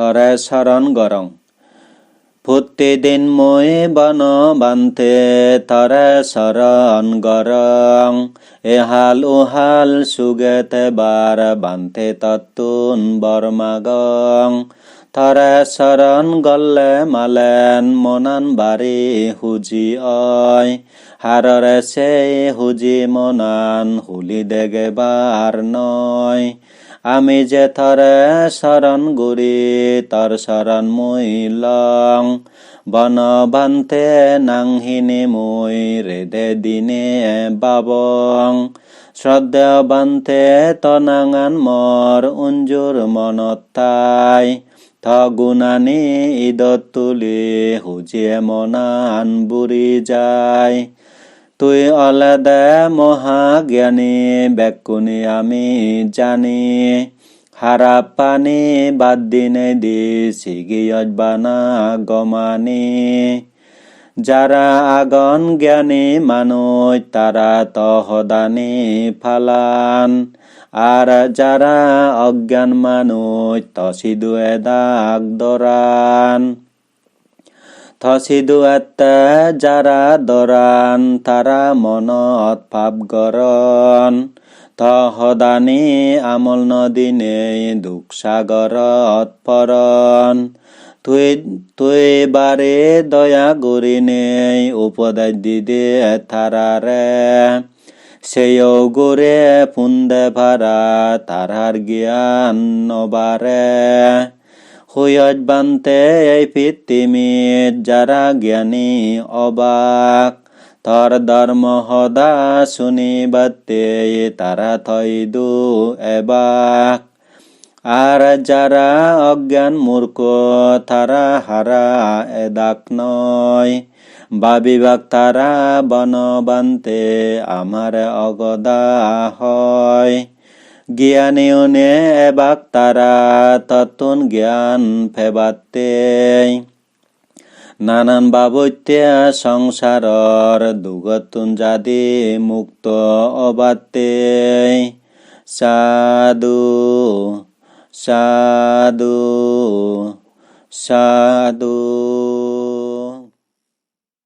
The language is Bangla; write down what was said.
থরে শরণ গরং। প্রতিদিন মই বন বান্তে থরে শরণ গরং। এহাল উহাল সুগেতে বার বান্তে তত্তুন বর্মাগং থরে শরণ গল্লে মালেন মনান বাড়ি হুজি অয় হাররে সে হুজি মনান হুলি দেগে বার নয়। আমি যে থরে শরণ গুরি তর শরণ মুইলং বন বান্তে নাংহিনি মুই, রেদে দিনে বাবং। শ্রদ্ধা বান্তে তনাঙান মর, উঞ্জুর মনত তাই। থগুনানি ঈদত তুলি হুজিয়ে মনান বুড়ি যায়। তুই অলদে মহাজ্ঞানী বেকুনি আমি জানি। হারাপ পানি বাদ দিনে দি সিগিয়ত বানা গমানি। যারা আগন জ্ঞানী মানুষ, তারা তহদানি ফালান। আর যারা অজ্ঞান মানুষ, তসিদু এদাক দরান। থসিদু এত্তে যারা দরান, তারা মনত ভাব গরণ। তহদানি আমল নদিনে দুখ সাগরত পরণ। তুই তুই বারে দয়া গরিনে উপদেশ দিদে তারারে সেও গোরে ফুন্দে ভারা তারার জ্ঞান নবারে। হুয়ত বান্তে এই পৃথিবীত যারা জ্ঞানী অবাক। তর ধর্ম সদা শুনিবাতে তারা থইদু এবাক। আর যারা অজ্ঞান মূর্খ, তারা হারা এদাক নয়। ভাবিবাক তারা বনবান্তে, আমার অগদা হয়। জ্ঞানীয়নে এবাক তারা ততুন জ্ঞান ফেবাতে নানান বাবত্যে সংসারর দুগতুন যাদি মুক্ত অবাতে সাধু সাধু সাধু।